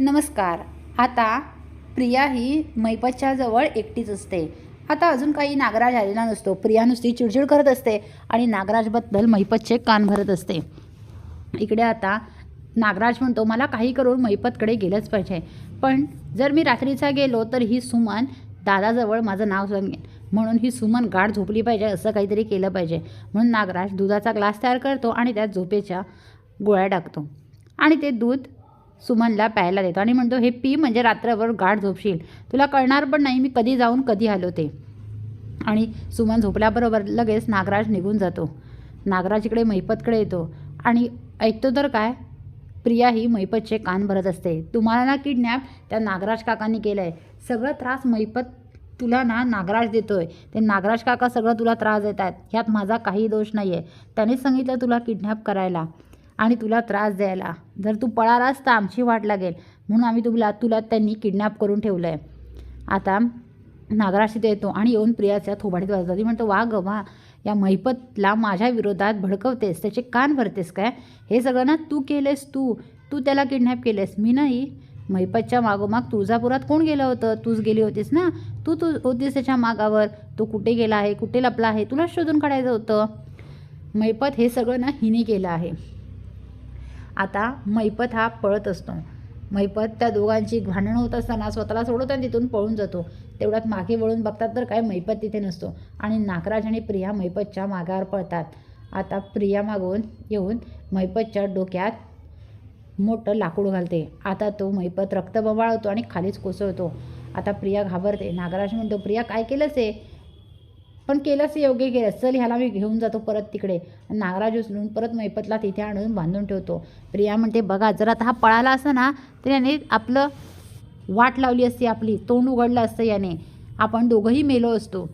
नमस्कार. आता प्रिया ही मैपतच्या जवळ एकटीच असते. आता अजून काही नागराज आलेला नसतो. प्रिया नुसती चिडचिड करत असते आणि नागराजबद्दल मैपतचे कान भरत असते. इकडे आता नागराज म्हणतो मला काही करून मैपतकडे गेलंच पाहिजे. पण जर मी रात्रीचा गेलो तर ही सुमन दादाजवळ माझं नाव सांगेन. म्हणून ही सुमन गाढ झोपली पाहिजे असं काहीतरी केलं पाहिजे. म्हणून नागराज दुधाचा ग्लास तयार करतो आणि त्यात झोपेच्या गोळ्या टाकतो. आणि ते दूध सुमनला प्यायला देतो. आणि म्हणतो हे पी म्हणजे रात्रभर गाढ झोपशील. तुला कळणार पण नाही मी कधी जाऊन कधी आलो ते. आणि सुमन झोपल्याबरोबर लगेच नागराज निघून जातो. नागराज इकडे मैपतकडे येतो. आणि ऐकतो तर काय? प्रिया ही मैपतचे कान भरत असते. तुम्हाला ना किडनॅप? त्या नागराज काकांनी केलं आहे सगळं त्रास मैपत तुला ना नागराज देतोय. ते नागराज काका सगळं तुला त्रास देत आहेत ह्यात माझा काही दोष नाही आहे त्यानेच सांगितलं तुला किडनॅप करायला. आणि तुला त्रास द्यायला. जर तू पळालास तर आमची वाट लागेल. म्हणून आम्ही तुला तुला त्यांनी किडनॅप करून ठेवलं आहे आता नागराज तिथे येतो आणि येऊन प्रियाच्या थोबाडीत वाजतात ती म्हणतो वा ग वा. या मैपतला माझ्या विरोधात भडकवतेस. त्याचे कान भरतेस काय? हे सगळं ना तू केलेस तू. तू त्याला किडनॅप केलेस मी नाही. मैपतच्या मागोमाग तुळजापुरात कोण गेलं होतं? तूच गेली होतीस ना? तू तू होतीस त्याच्या मागावर. तो कुठे गेला आहे? कुठे लपला आहे? तुला शोधून काढायचं होतं. मैपत हे सगळं ना हिने केलं आहे. आता मैपत हा पळत असतो. मैपत त्या दोघांची भांडणं होत असताना स्वतःला सोडवतो आणि तिथून पळून जातो. तेवढ्यात मागे वळून बघतात तर काय मैपत तिथे नसतो. आणि नागराज आणि प्रिया मैपतच्या मागावर पळतात. आता प्रिया मागून येऊन मैपतच्या डोक्यात मोठं लाकूड घालते. आता तो मैपत रक्त बंबाळवतो आणि खालीच कोसळतो. आता प्रिया घाबरते. नागराज म्हणतो प्रिया काय केलंच आहे पण केलंच योग्य केलं चल ह्याला मी घेऊन जातो परत तिकडे. नागराज उचलून परत मैपतला तिथे आणून बांधून ठेवतो. प्रिया म्हणते बघा जर आता हा पळाला असं ना तर याने आपलं वाट लावली असती आपली तोंड उघडलं असतं याने. आपण दोघंही मेलो असतो.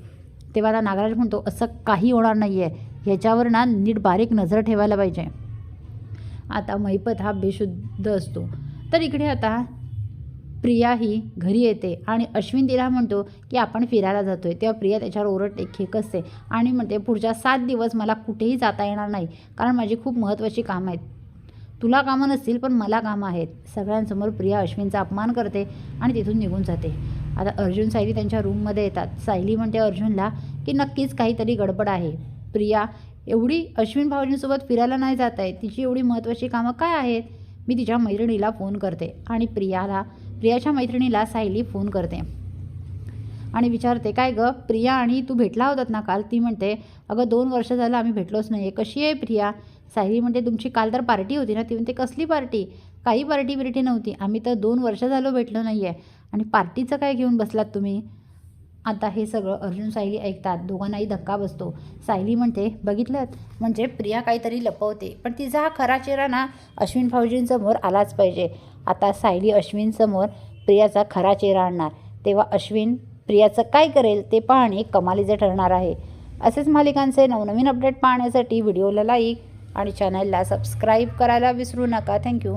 तेव्हा आता नागराज म्हणतो असं काही होणार नाही आहे ह्याच्यावर ना नीट बारीक नजर ठेवायला पाहिजे. आता मैपत हा बेशुद्ध असतो. तर इकडे आता प्रिया ही घरी येते आणि अश्विन तिला म्हणतो की आपण फिरायला जातो आहे तेव्हा प्रिया त्याच्यावर ओरडते खेकसते आणि म्हणते पुढच्या सात दिवस मला कुठेही जाता येणार नाही कारण माझी खूप महत्त्वाची कामं आहेत. तुला कामं नसतील पण मला कामं आहेत. सगळ्यांसमोर प्रिया अश्विनचा अपमान करते आणि तिथून निघून जाते. आता अर्जुन सायली त्यांच्या रूममध्ये येतात. सायली म्हणते अर्जुनला की नक्कीच काहीतरी गडबड आहे. प्रिया एवढी अश्विन भाऊजींसोबत फिरायला नाही जात आहे तिची एवढी महत्त्वाची कामं काय आहेत? मी तिच्या मैत्रिणीला फोन करते आणि प्रियाला प्रियाच्या मैत्रिणीला सायली फोन करते. आणि विचारते काय गं प्रिया आणि तू भेटला होतात ना काल? ती म्हणते अगं दोन वर्ष झालं आम्ही भेटलोच नाही आहे कशी आहे प्रिया? सायली म्हणते तुमची काल तर पार्टी होती ना? ती म्हणते कसली पार्टी? काही पार्टी बिर्टी नव्हती. आम्ही तर दोन वर्ष झालो भेटलो नाही आहे आणि पार्टीचं काय घेऊन बसलात तुम्ही? आता हे सगळं अर्जुन सायली ऐकतात. दोघांनाही धक्का बसतो. सायली म्हणते बघितलं म्हणजे प्रिया काहीतरी लपवते. पण तिचा हा खरा चेहरा ना अश्विन भाऊजींसमोर आलाच पाहिजे. आता सायली अश्विनसमोर प्रियाचा खरा चेहरा आणणार. तेव्हा अश्विन प्रियाचं काय करेल ते पाहणे कमालीचे ठरणार आहे. असेच मालिकांचे नवनवीन अपडेट पाहण्यासाठी व्हिडिओला लाईक आणि चॅनलला सबस्क्राईब करायला विसरू नका. थँक्यू